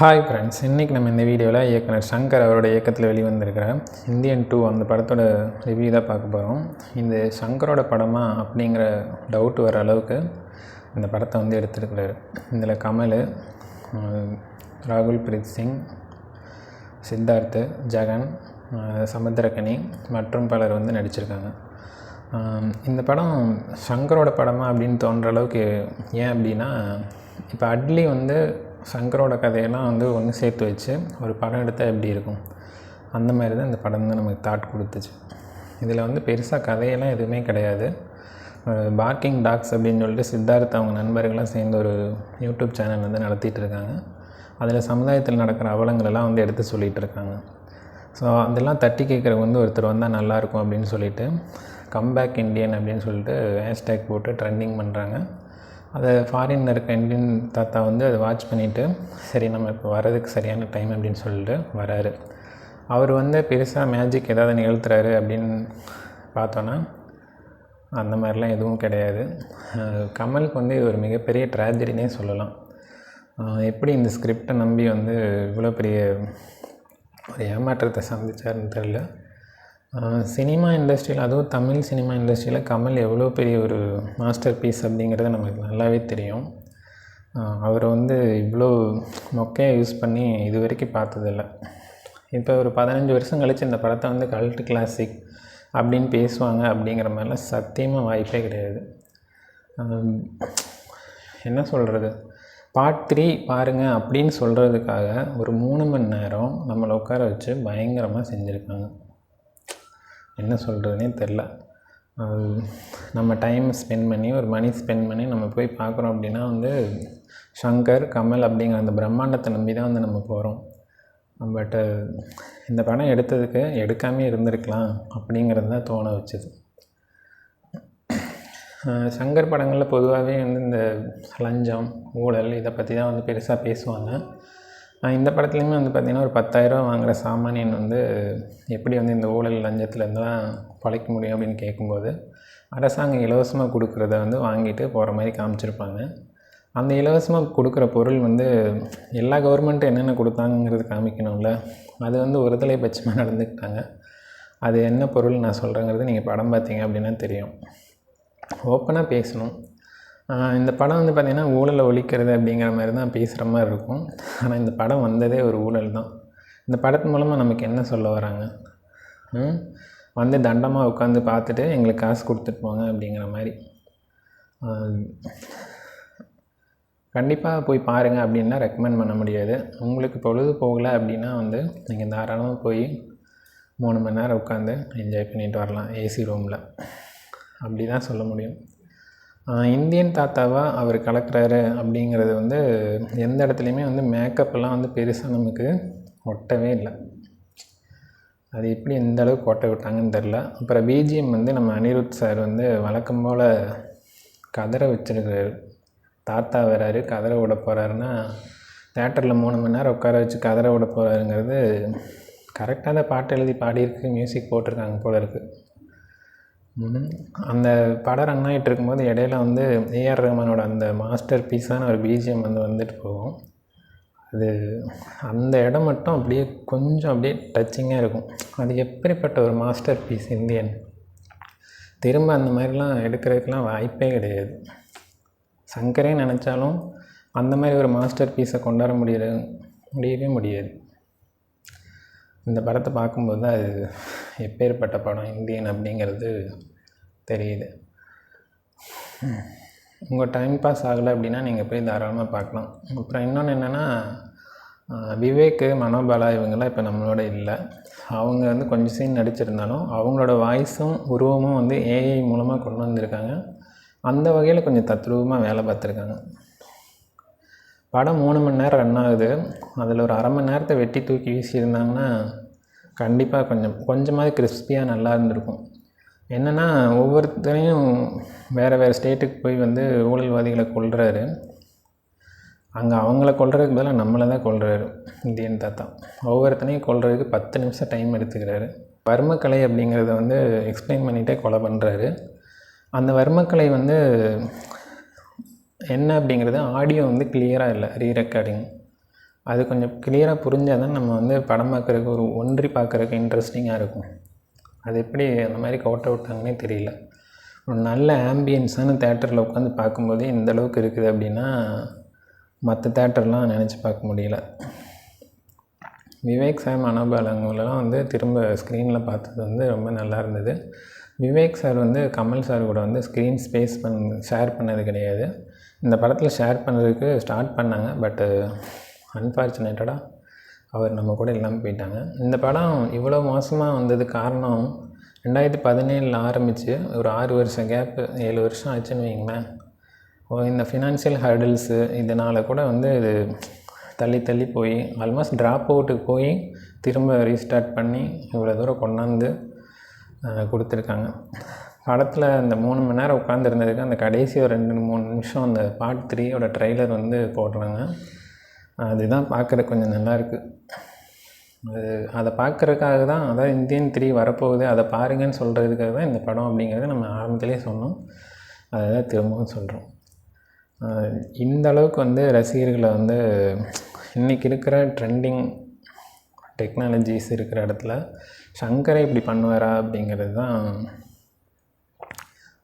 Hi friends இன்றைக்கி நம்ம இந்த வீடியோவில் இயக்குனர் சங்கர் அவரோட இயக்கத்தில் வெளிவந்திருக்கிற இந்தியன் டூ அந்த படத்தோட ரிவ்யூ தான் பார்க்க போகிறோம் இந்த சங்கரோட படமா அப்படிங்கிற டவுட் வர அளவுக்கு இந்த படத்தை வந்து எடுத்திருக்கிறாரு. இதில் கமல் ராகுல் பிரீத் சிங் சித்தார்த்து ஜெகன் அஹ், சமுத்திரக்கனி மற்றும் பலர் வந்து நடிச்சிருக்காங்க. இந்த படம் சங்கரோட படமா அப்படின்னு தோன்ற அளவுக்கு ஏன் அப்படின்னா இப்போ அட்லி வந்து சங்கரோட கதையெல்லாம் வந்து ஒன்று சேர்த்து வச்சு ஒரு படம் எடுத்தால் எப்படி இருக்கும்? அந்த மாதிரி தான் இந்த படம் வந்து நமக்கு தாட் கொடுத்துச்சு. இதில் வந்து பெருசாக கதையெல்லாம் எதுவுமே கிடையாது. பார்க்கிங் டாக்ஸ் அப்படின்னு சொல்லிட்டு சித்தார்த் அவங்க நண்பர்கள்லாம் சேர்ந்து ஒரு யூடியூப் சேனல் வந்து நடத்திட்டு இருக்காங்க. அதில் சமுதாயத்தில் நடக்கிற அவலங்களெல்லாம் வந்து எடுத்து சொல்லிகிட்டு இருக்காங்க. ஸோ அதெல்லாம் தட்டி கேட்குற வந்து ஒருத்தர் வந்தால் நல்லாயிருக்கும் அப்படின்னு சொல்லிட்டு கம்பேக் இண்டியன் அப்படின்னு சொல்லிட்டு ஹேஷ்டேக் போட்டு ட்ரெண்டிங் பண்ணுறாங்க அதை ஃபாரினில் இருக்க இந்தியன் தாத்தா வந்து அதை வாட்ச் பண்ணிவிட்டு சரி நம்ம இப்போ வர்றதுக்கு சரியான டைம் அப்படின்னு சொல்லிட்டு வராரு. அவர் வந்து பெருசாக மேஜிக் ஏதாவது நிகழ்த்துறாரு அப்படின்னு பார்த்தோன்னா அந்த மாதிரிலாம் எதுவும் கிடையாது. கமலுக்கு வந்து இது ஒரு மிகப்பெரிய ட்ராஜடினே சொல்லலாம். எப்படி இந்த ஸ்கிரிப்டை நம்பி வந்து இவ்வளோ பெரிய ஒரு ஏமாற்றத்தை சந்தித்தாருன்னு தெரில சினிமா இண்டஸ்ட்ரியில் அதுவும் தமிழ் சினிமா இண்டஸ்ட்ரியில் கமல் எவ்வளோ பெரிய ஒரு மாஸ்டர் பீஸ் அப்படிங்கிறது நமக்கு நல்லாவே தெரியும். அவரை வந்து இவ்வளோ மொக்கையாக யூஸ் பண்ணி இது வரைக்கும் பார்த்ததில்ல. இப்போ ஒரு பதினஞ்சு வருஷம் கழிச்சு இந்த படத்தை வந்து கல்ட் கிளாசிக் அப்படின்னு பேசுவாங்க அப்படிங்கிற மாதிரிலாம் சத்தியமாக வாய்ப்பே கிடையாது. என்ன சொல்கிறது பார்ட் த்ரீ பாருங்கள் அப்படின்னு சொல்கிறதுக்காக ஒரு மூணு மணி நேரம் நம்மளை உட்கார வச்சு பயங்கரமாக செஞ்சுருக்காங்க. என்ன சொல்கிறதுனே தெரில. நம்ம டைம் ஸ்பெண்ட் பண்ணி ஒரு மணி ஸ்பெண்ட் பண்ணி நம்ம போய் பார்க்குறோம் அப்படின்னா வந்து ஷங்கர் கமல் அப்படிங்கிற அந்த பிரம்மாண்டத்தை நம்பி தான் வந்து நம்ம போகிறோம் பட்டு இந்த படம் எடுத்ததுக்கு எடுக்காமே இருந்திருக்கலாம் அப்படிங்கிறது தான் தோண வச்சுது. சங்கர் படங்களில் பொதுவாகவே வந்து இந்த லஞ்சம் ஊழல் இதை பற்றி தான் வந்து பெருசாக பேசுவாங்க. இந்த படத்துலையுமே வந்து பார்த்திங்கன்னா ஒரு பத்தாயிரரூவா வாங்குகிற சாமானியன் வந்து எப்படி வந்து இந்த ஊழல் லஞ்சத்துலேருந்துலாம் பழைக்க முடியும் அப்படின்னு கேட்கும்போது அரசாங்கம் இலவசமாக கொடுக்குறத வந்து வாங்கிட்டு போகிற மாதிரி காமிச்சிருப்பாங்க. அந்த இலவசமாக கொடுக்குற பொருள் வந்து எல்லா கவர்மெண்ட்டும் என்னென்ன கொடுத்தாங்கிறது காமிக்கணும்ல. அது வந்து ஒரு தலைபட்சமாக நடந்துக்கிட்டாங்க. அது என்ன பொருள் நான் சொல்கிறேங்கிறது நீங்கள் படம் பார்த்தீங்க அப்படின்னா தெரியும். ஓப்பனாக பேசணும். இந்த படம் வந்து பார்த்திங்கன்னா ஊழலை ஒழிக்கிறது அப்படிங்கிற மாதிரி தான் பேசுகிற மாதிரி இருக்கும். ஆனால் இந்த படம் வந்ததே ஒரு ஊழல் தான். இந்த படத்து மூலமாக நமக்கு என்ன சொல்ல வராங்க? வந்து தண்டமாக உட்காந்து பார்த்துட்டு எங்களுக்கு காசு கொடுத்துட்டு போங்க அப்படிங்கிற மாதிரி. கண்டிப்பாக போய் பாருங்கள் அப்படின்னா ரெக்கமெண்ட் பண்ண முடியாது. உங்களுக்கு பொழுது போகலை அப்படின்னா வந்து நீங்கள் தாராளமாக போய் மூணு மணி நேரம் உட்காந்து என்ஜாய் பண்ணிட்டு வரலாம் ஏசி ரூமில் அப்படி தான் சொல்ல முடியும். இந்தியன் தாத்தாவாக அவர் கலக்கிறாரு அப்படிங்கிறது வந்து எந்த இடத்துலையுமே வந்து மேக்கப்லாம் வந்து பெருசாக நமக்கு ஒட்டவே இல்லை. அது எப்படி எந்த அளவுக்கு ஒட்ட விட்டாங்கன்னு தெரில அப்புறம் பிஜிஎம் வந்து நம்ம அனிருத் சார் வந்து வழக்கம் போல் கதற வச்சிருக்காரு. தாத்தா வராரு கதற விட போகிறாருன்னா தேட்டரில் மூணு மணி நேரம் உட்கார வச்சு கதற விட போகிறாருங்கிறது கரெக்டாக தான் பாட்டு எழுதி பாடியிருக்கு மியூசிக் போட்டிருக்காங்க போல இருக்குது அந்த படம் ரன் ஆகிட்டு இருக்கும்போது இடையில வந்து ஏஆர் ரஹ்மானோட அந்த மாஸ்டர் பீஸான ஒரு பிஜிஎம் வந்து வந்துட்டு போகும். அது அந்த இடம் மட்டும் அப்படியே கொஞ்சம் அப்படியே டச்சிங்காக இருக்கும். அது எப்படிப்பட்ட ஒரு மாஸ்டர் பீஸ் இந்தியன் திரும்ப அந்த மாதிரிலாம் எடுக்கிறதுக்கெலாம் வாய்ப்பே கிடையாது. சங்கரே நினச்சாலும் அந்த மாதிரி ஒரு மாஸ்டர் பீஸை கொண்டாட முடியல முடியவே முடியாது. இந்த படத்தை பார்க்கும்போது தான் அது எப்பேற்பட்ட படம் இந்தியன் அப்படிங்கிறது தெரியுது. உங்கள் டைம் பாஸ் ஆகலை அப்படின்னா நீங்கள் போய் தாராளமாக பார்க்கலாம். அப்புறம் இன்னொன்று என்னென்னா விவேக் மனோபாலா இவங்கெல்லாம் இப்போ நம்மளோட இல்லை. அவங்க வந்து கொஞ்சம் சீன் நடிச்சிருந்தாலும் அவங்களோட வாய்ஸும் உருவமும் வந்து ஏஐ மூலமாக கொண்டு வந்திருக்காங்க. அந்த வகையில் கொஞ்சம் தத்ரூபமாக வேலை பார்த்துருக்காங்க. படம் மூணு மணி நேரம் ரன் ஆகுது. அதில் ஒரு அரை மணி நேரத்தை வெட்டி தூக்கி வீசியிருந்தாங்கன்னா கண்டிப்பாக கொஞ்சம் கொஞ்சமாவது கிறிஸ்பியாக நல்லா இருந்திருக்கும். என்னென்னா ஒவ்வொருத்தரையும் வேறு வேறு ஸ்டேட்டுக்கு போய் வந்து ஊழல்வாதிகளை கொல்கிறாரு அங்கே அவங்கள கொள்றதுக்கு பதிலாக நம்மளை தான் கொல்கிறாரு இந்தியன் தாத்தா. ஒவ்வொருத்தனையும் கொல்கிறதுக்கு பத்து நிமிஷம் டைம் எடுத்துக்கிறாரு. வர்மக்கலை அப்படிங்கிறத வந்து எக்ஸ்பிளைன் பண்ணிகிட்டே கொலை பண்ணுறாரு அந்த வர்மக்கலை வந்து என்ன அப்படிங்கிறது ஆடியோ வந்து கிளியராக இல்லை ரீ ரெக்கார்டிங் அது கொஞ்சம் கிளியராக புரிஞ்சால் தான் நம்ம வந்து படம் பார்க்குறதுக்கு ஒரு ஒன்றி பார்க்குறதுக்கு இன்ட்ரெஸ்டிங்காக இருக்கும். அது எப்படி அந்த மாதிரி கோட்டை விட்டாங்கன்னே தெரியல. ஒரு நல்ல ஆம்பியன்ஸான தேட்டரில் உட்காந்து பார்க்கும்போதே இந்த அளவுக்கு இருக்குது அப்படின்னா மற்ற தேட்டர்லாம் நினச்சி பார்க்க முடியல. விவேக் சார் மனோபால் வந்து திரும்ப ஸ்க்ரீனில் பார்த்தது வந்து ரொம்ப நல்லா இருந்தது. விவேக் சார் வந்து கமல் சார் கூட வந்து ஸ்க்ரீன் ஸ்பேஸ் பண் ஷேர் பண்ணது கிடையாது. இந்த படத்தில் ஷேர் பண்ணுறதுக்கு ஸ்டார்ட் பண்ணாங்க பட்டு அன்ஃபார்ச்சுனேட்டடாக அவர் நம்ம கூட இல்லாமல் போயிட்டாங்க. இந்த படம் இவ்வளோ மோசமாக வந்ததுக்கு காரணம் ரெண்டாயிரத்தி பதினேழில் ஆரம்பித்து ஒரு ஆறு வருஷம் கேப்பு ஏழு வருஷம் ஆச்சுன்னு வைங்களேன் இந்த ஃபினான்ஷியல் ஹர்டில்ஸு இதனால் கூட வந்து இது தள்ளி தள்ளி போய் ஆல்மோஸ்ட் ட்ராப் அவுட்டுக்கு போய் திரும்ப ரீஸ்டார்ட் பண்ணி இவ்வளோ தூரம் கொண்டாந்து கொடுத்துருக்காங்க. படத்தில் அந்த மூணு மணி நேரம் உட்காந்துருந்ததுக்கு அந்த கடைசி ஒரு ரெண்டு மூணு நிமிஷம் அந்த பார்ட் த்ரீயோட ட்ரெய்லர் வந்து போடுறாங்க. அதுதான் பார்க்குற கொஞ்சம் நல்லாயிருக்கு. அது அதை பார்க்குறதுக்காக தான் அதான் இந்தியன் த்ரீ வரப்போகுது. அதை பாருங்கன்னு சொல்கிறதுக்காக தான் இந்த படம் அப்படிங்கிறத நம்ம ஆரம்பத்திலே சொன்னோம். அதை தான் திரும்பவும் சொல்கிறோம் இந்த அளவுக்கு வந்து ரசிகர்களை வந்து இன்றைக்கி இருக்கிற ட்ரெண்டிங் டெக்னாலஜிஸ் இருக்கிற இடத்துல சங்கரை இப்படி பண்ணுவாரா அப்படிங்கிறது தான்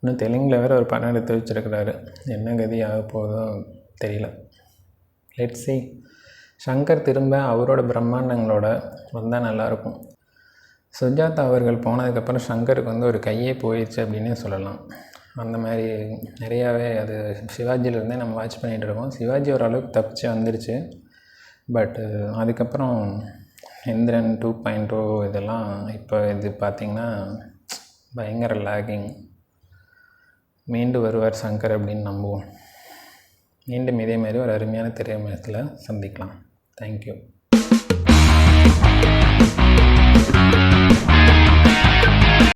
இன்னும் தெலுங்கில் வேறு ஒரு படம் எடுத்து வச்சுருக்கிறாரு. என்ன கதி ஆக போதோ தெரியல. லெட் சி சங்கர் திரும்ப அவரோட பிரம்மாண்டங்களோட வந்தால் நல்லாயிருக்கும். சுஜாதா அவர்கள் போனதுக்கப்புறம் சங்கருக்கு வந்து ஒரு கையே போயிடுச்சு அப்படின்னே சொல்லலாம். அந்த மாதிரி நிறையாவே அது சிவாஜியிலேருந்தே நம்ம வாட்ச் பண்ணிகிட்டு இருக்கோம். சிவாஜி ஓரளவுக்கு தப்பிச்சு வந்துடுச்சு பட்டு அதுக்கப்புறம் இந்திரன் டூ பாயிண்ட் டூ இதெல்லாம் இப்போ இது பார்த்திங்கன்னா பயங்கர லேகிங் மீண்டு வருவார் சங்கர் அப்படின்னு நம்புவோம். மீண்டும் இதே மாதிரி ஒரு அருமையான திரைமயத்தில் சந்திக்கலாம். தேங்க்யூ